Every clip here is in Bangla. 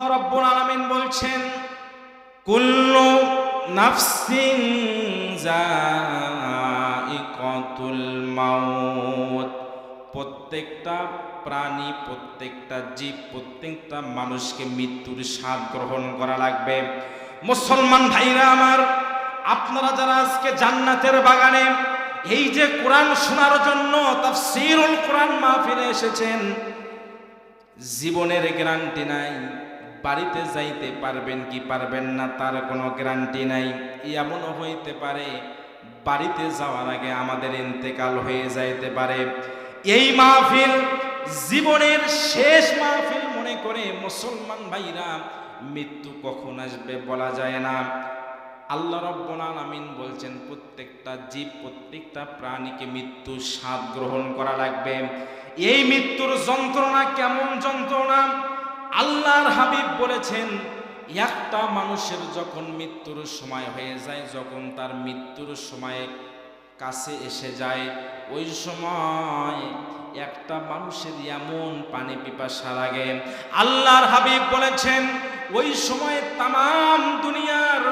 রব্বুল আলামিন বলছেন, কুল্লু নাফসিন যায়িকাতুল মাউত। প্রত্যেকটা প্রাণী, প্রত্যেকটা জীব, প্রত্যেকটা মানুষকে মৃত্যুর স্বাদ গ্রহণ করা লাগবে। মুসলমান ভাইরা আমার, আপনারা যারা আজকে জান্নাতের বাগানে, এই যে কোরআন শোনার জন্য তাফসীরুল কোরআন মাহফিলে এসেছেন, জীবনের গ্যারান্টি নাই। বাড়িতে যাইতে পারবেন কি পারবেন না, তার কোনো গ্যারান্টি নাই। এমনও হইতে পারে, বাড়িতে যাওয়ার আগে আমাদের ইন্তেকাল হয়ে যাইতে পারে। এই মাহফিল জীবনের শেষ মাহফিল মনে করে মুসলমান ভাইরা মৃত্যু কখন আসবে বলা যায় না। আল্লাহ রব্বুল আলামিন বলছেন, প্রত্যেকটা জীব, প্রত্যেকটা প্রাণীকে মৃত্যু স্বাদ গ্রহণ করা লাগবে। এই মৃত্যুর যন্ত্রণা কেমন যন্ত্রণা? আল্লাহর হাবিব বলেছেন, একটা মানুষের যখন মৃত্যুর সময় হয়ে যায়, যখন তার মৃত্যুর সময় কাছে এসে যায়, ওই সময় একটা মানুষের এমন পানি পিপাসা লাগে। আল্লাহর হাবিব বলেছেন, ওই সময় তাম দুনিয়ার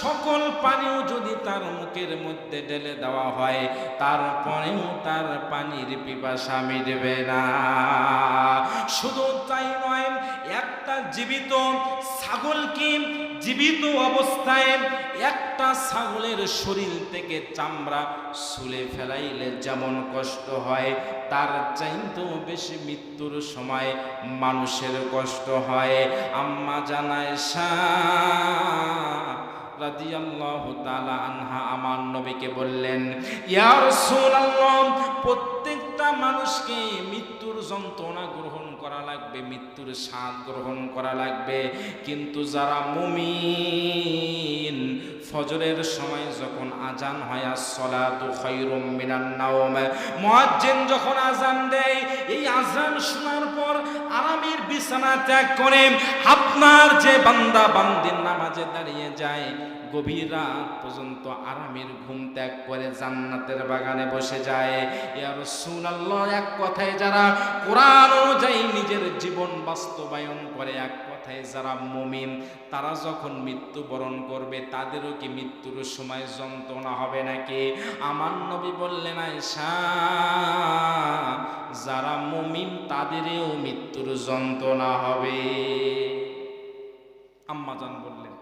সকল পানিও যদি তার মুখের মধ্যে ঢেলে দেওয়া হয়, তারপরেও তার পানির পিপাসা মিটবে না। শুধু তাই নয় একটা জীবিত ছাগলকে জীবিত অবস্থায় একটা ছাগলের শরীর থেকে চামড়া শুলে ফেলাইলে যেমন কষ্ট হয়, তার চাইতেও বেশি মৃত্যুর সময় মানুষের কষ্ট হয়। আম্মা জানায় রাদিয়াল্লাহু তাআলা আনহা আমার নবীকে বললেন, ইয়া রাসূলুল্লাহ প্রত্যেকটা মানুষকে মৃত্যুর যন্ত্রণা গ্রহণ করা লাগবে, মৃত্যুর স্বাদ গ্রহণ করা লাগবে। কিন্তু যারা মুমিন, ফজরের সময় যখন আজান হয়, আসসালাতু খায়রুম মিনান নাওম যখন আজান দেয়, এই আজান শোনার পর আরামের বিছানা ত্যাগ করে আপনার যে বান্দা বান্দির নামাজে দাঁড়িয়ে যায় গভীর রাত পর্যন্ত আরামের ঘুম ত্যাগ করে জান্নাতের বাগানে বসে যায়। এক কথায় যারা কোরআন অনুযায়ী নিজের জীবন বাস্তবায়ন করে, এক কথায় যারা মুমিন, তারা যখন মৃত্যুবরণ করবে, তাদেরও কি মৃত্যুর সময় যন্ত্রণা হবে নাকি? আমার নবী বললেন আয়সা যারা মুমিন, তাদেরও মৃত্যুর যন্ত্রণা হবে। আম্মাজান বললেন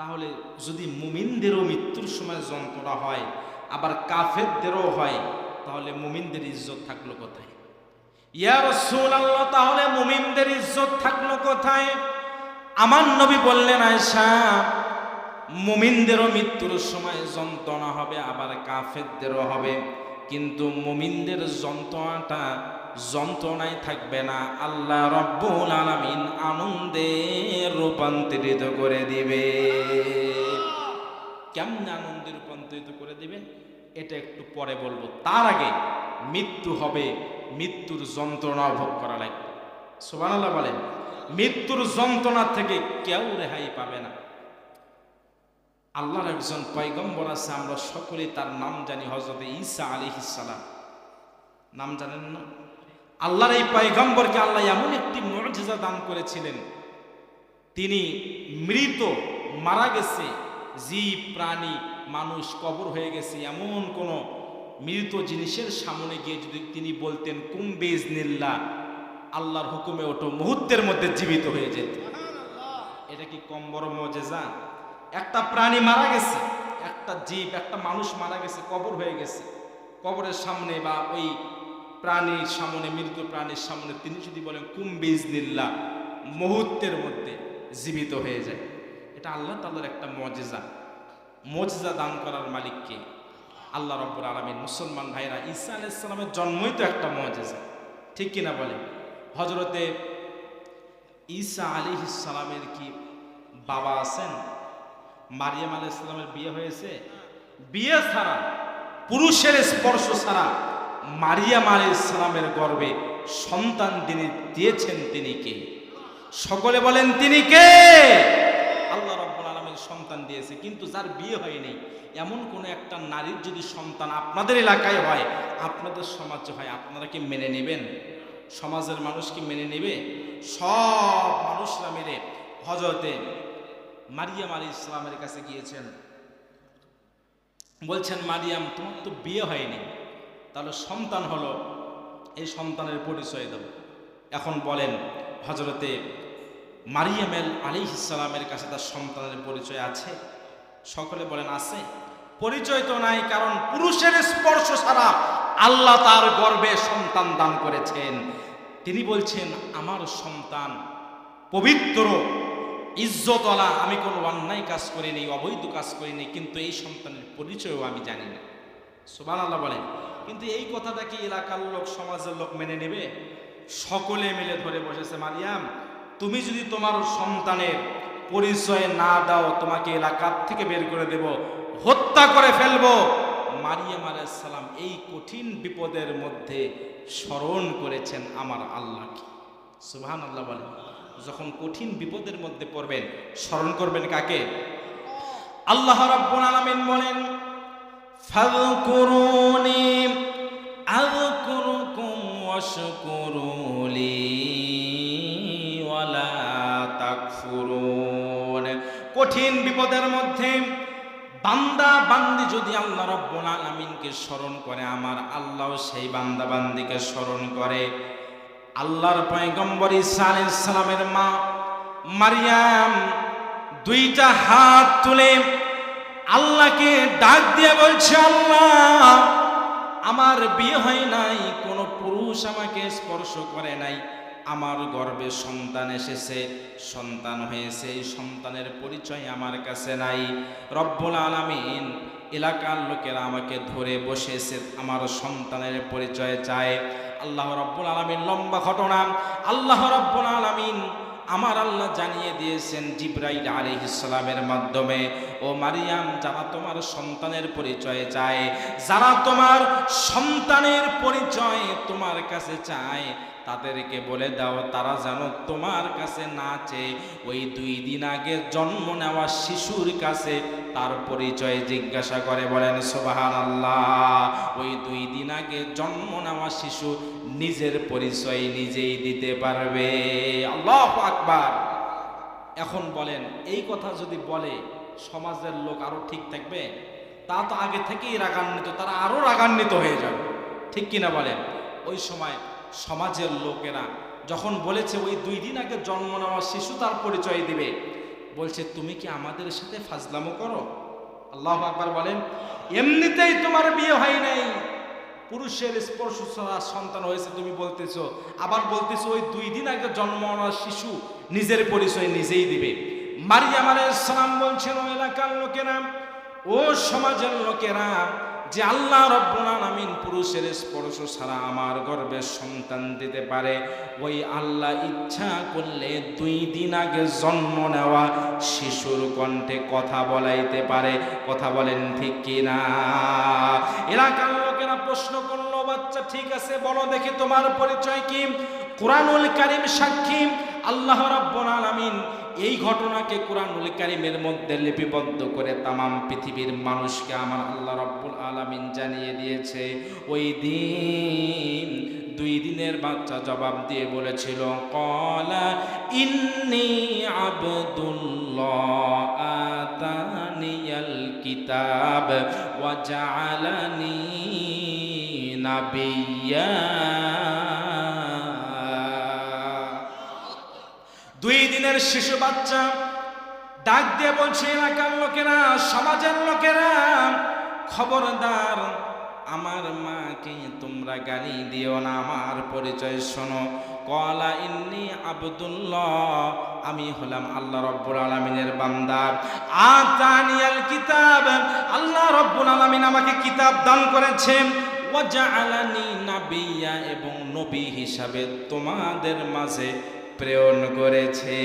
তাহলে যদি মুমিনদেরও মৃত্যুর সময় যন্ত্রণা হয়, আবার কাফেরদেরও হয়, তাহলে মুমিনদের ইজ্জত থাকল কোথায়? ইয়া রাসূলুল্লাহ, তাহলে মুমিনদের ইজ্জত থাকল কোথায়? আমার নবী বললেন আয়সা মুমিনদেরও মৃত্যুর সময় যন্ত্রণা হবে, আবার কাফেরদেরও হবে। কিন্তু মুমিনদের যন্ত্রণাটা যন্ত্রণায় থাকবে না। আল্লাহ রব্বুল আলামিন আনন্দে রূপান্তরিত করে দিবে। কেমন আনন্দে রূপান্তরিত করে দিবেন এটা একটু পরে বলব। তার আগে মৃত্যু হবে। মৃত্যুর যন্ত্রণা ভোগ করা লাগবে। সুবহানাল্লাহ বলেন, মৃত্যুর যন্ত্রণা থেকে কেউ রেহাই পাবে না। আল্লাহর একজন পয়গম্বর আছে, আমরা সকলেই তার নাম জানি হজরত ঈসা আলাইহিস সালাম। নাম জানেন না? আল্লাহর এই পায়গম্বরকে আল্লাহ এমন একটি মর্যাদা দান করেছিলেন তিনি মৃত মারা গেছে জীব প্রাণী মানুষ কবর হয়ে গেছে এমন কোন মৃত জিনিসের সামনে গিয়ে যদি তিনি বলতেন কুম্বেজ নিল্লা আল্লাহর হুকুমে ওঠো মুহূর্তের মধ্যে জীবিত হয়ে যেত। এটা কি কম বড় মজেজা? একটা প্রাণী মারা গেছে একটা জীব একটা মানুষ মারা গেছে কবর হয়ে গেছে। কবরের সামনে বা ওই প্রাণীর সামনে মৃত প্রাণীর সামনে তিনি যদি বলেন কুম্বিজ নিল্লা মুহূর্তের মধ্যে জীবিত হয়ে যায়। এটা আল্লাহ তাল্লার একটা মজেজা। মজেজা দান করার মালিককে আল্লাহ রব্বুর আলমিন। মুসলমান ভাইরা, ঈসা আলাইসালামের জন্মই তো একটা মজেজা। ঠিক কিনা বলে হজরতে ঈসা আলী ইসালামের কি বাবা আছেন? মারিয়াম আলী ইসলামের বিয়ে হয়েছে? বিয়ে ছাড়া, পুরুষের স্পর্শ ছাড়া মারিয়াম আলী ইসলামের গর্বে সন্তান তিনি দিয়েছেন তিনি কে? সকলে বলেন তিনি কে? আল্লাহ রব্বুল আলমের সন্তান দিয়েছে, কিন্তু যার বিয়ে হয়নি, এমন কোন একটা নারীর যদি সন্তান আপনাদের এলাকায় হয়, আপনাদের সমাজে হয়, আপনারা কি মেনে নেবেন? সমাজের মানুষ কি মেনে নেবে? সব মানুষরা মিলে হজরতে মারিয়াম আলী ইসলামের কাছে গিয়েছেন। বলছেন, মারিয়াম, তোমার তো বিয়ে হয়নি। তাহলে সন্তান হলো এই সন্তানের পরিচয় দেব। এখন বলেন হজরতে মারিয়ামেল আলী ইসলামের কাছে তার সন্তানের পরিচয় আছে? সকলে বলেন, আছে। পরিচয় তো নাই, কারণ পুরুষের স্পর্শ ছাড়া আল্লাহ তার গর্বে সন্তান দান করেছেন। তিনি বলছেন, আমার সন্তান পবিত্র ইজ্জতলা আমি কোনো অন্যায় কাজ করিনি, অবৈধ কাজ করিনি, কিন্তু এই সন্তানের পরিচয়ও আমি জানি না। সুবান আল্লাহ বলেন। কিন্তু এই কথাটা কি এলাকার লোক, সমাজের লোক মেনে নেবে? সকলে মিলে ধরে বসেছে, মারিয়াম, তুমি যদি তোমার সন্তানের পরিচয় না দাও, তোমাকে এলাকার থেকে বের করে দেব, হত্যা করে ফেলব। মারিয়াম আলাইসালাম এই কঠিন বিপদের মধ্যে স্মরণ করেছেন, আমার আল্লাহকে সুবহান আল্লাহ বলেন। যখন কঠিন বিপদের মধ্যে পড়বেন, স্মরণ করবেন কাকে? আল্লাহ রাব্বুল আলামিন বলেন, ফাযকুরুনি আযকুরুকুম ওয়াশকুরুলি ওয়ালা তাকফুরুন কঠিন বিপদের মধ্যে বান্দা বান্দি যদি আল্লাহ রব্বুল আলামিনকে স্মরণ করে, আমার আল্লাহ সেই বান্দা বান্দিকে স্মরণ করে। আল্লাহর পয়গম্বর ঈসা আলাইহিস সালামের মা মারিয়াম দুইটা হাত তুলে আল্লাহকে ডাক দিয়ে বলছে, আল্লাহ আমার বিয়ে হয় নাই, কোনো পুরুষ আমাকে স্পর্শ করে নাই। আমার গর্বে সন্তান এসেছে, সন্তান হয়েছে, এই সন্তানের পরিচয় আমার কাছে নাই। রব্বুল আলামিন এলাকার লোকেরা আমাকে ধরে বসেছে, আমার সন্তানের পরিচয় চায়। আল্লাহ রব্বুল আলামিন লম্বা ঘটনা। আল্লাহ রব্বুল আলামিন আমার আল্লাহ জানিয়ে দিয়েছেন জিব্রাইল ইসলামের মাধ্যমে, ও মারিয়াম, যারা তোমার সন্তানের পরিচয় চায়, যারা তোমার সন্তানের পরিচয় তোমার কাছে চায় তাদেরকে বলে দাও, তারা যেন তোমার কাছে না চেয়ে ওই দুই দিন আগে জন্ম নেওয়া শিশুর কাছে তার পরিচয় জিজ্ঞাসা করে, বলেন সোবাহান আল্লাহ ওই দুই দিন আগে জন্ম নেওয়া শিশু নিজের পরিচয় নিজেই দিতে পারবে। আল্লাহ আকবার। এখন বলেন, এই কথা যদি বলে, সমাজের লোক আরও ঠিক থাকবে? তা তো আগে থেকেই রাগান্বিত, তারা আরও রাগান্বিত হয়ে যাবে। ঠিক কিনা বলেন? ওই সময় সমাজের লোকেরা যখন বলেছে, ওই দুই দিন আগে জন্ম নেওয়া শিশু তার পরিচয় দিবে। বলছে, তুমি কি আমাদের সাথে ফাজলামো করো? আল্লাহ আকবার বলেন, এমনিতেই তোমার বিয়ে হয় নাই। পুরুষের স্পর্শ ছাড়া সন্তান হয়েছে, তুমি বলতেছো। আবার বলতেছো, ওই দুই দিন আগে জন্ম নেওয়া শিশু নিজের পরিচয় নিজেই দিবে। মারিয়াম আলাইহিস সালাম বলছেন, ও এলাকার লোকেরা, ও সমাজের লোকেরা যে আল্লাহ রব্বুল আমিন পুরুষের স্পর্শ ছাড়া আমার গর্বে সন্তান দিতে পারে, ওই আল্লাহ ইচ্ছা করলে দুই দিন আগে জন্ম নেওয়া শিশুর কণ্ঠে কথা বলাইতে পারে। কথা বলেন ঠিক কিনা? এলাকার লোকেরা প্রশ্ন করল, বাচ্চা, ঠিক আছে, বলো দেখি তোমার পরিচয় কি? কোরআনুল কারিম সাক্ষী, আল্লাহ রাব্বুল আলামিন এই ঘটনাকে কোরআনুল কারিমের মধ্যে লিপিবদ্ধ করে তামাম পৃথিবীর মানুষকে আমার আল্লাহ রাব্বুল আলামিন জানিয়ে দিয়েছে। ওই দিন দুই দিনের বাচ্চা জবাব দিয়ে বলেছিল, কলা ইন্নি আবদুল্লাহ আতানিয়াল কিতাব ওয়া জাআলানি নাবিয়্যা দুই দিনের শিশু বাচ্চা, ডাক দিয়ে বলছে, এলাকার লোকেরা, সমাজের লোকেরা, খবরদার, আমার মাকে তোমরা গালি দিও না, আমার পরিচয় শোনো। কলা ইন্নি আবদুল্লাহ, আমি হলাম আল্লাহ রব্বুল আলমিনের বান্দা। আতানিয়াল কিতাব, আল্লাহ রব্বুল আলমিন আমাকে কিতাব দান করেছেন। ওয়াজআলানি নাবিয়া এবং নবী হিসাবে তোমাদের মাঝে প্রেরণ করেছে।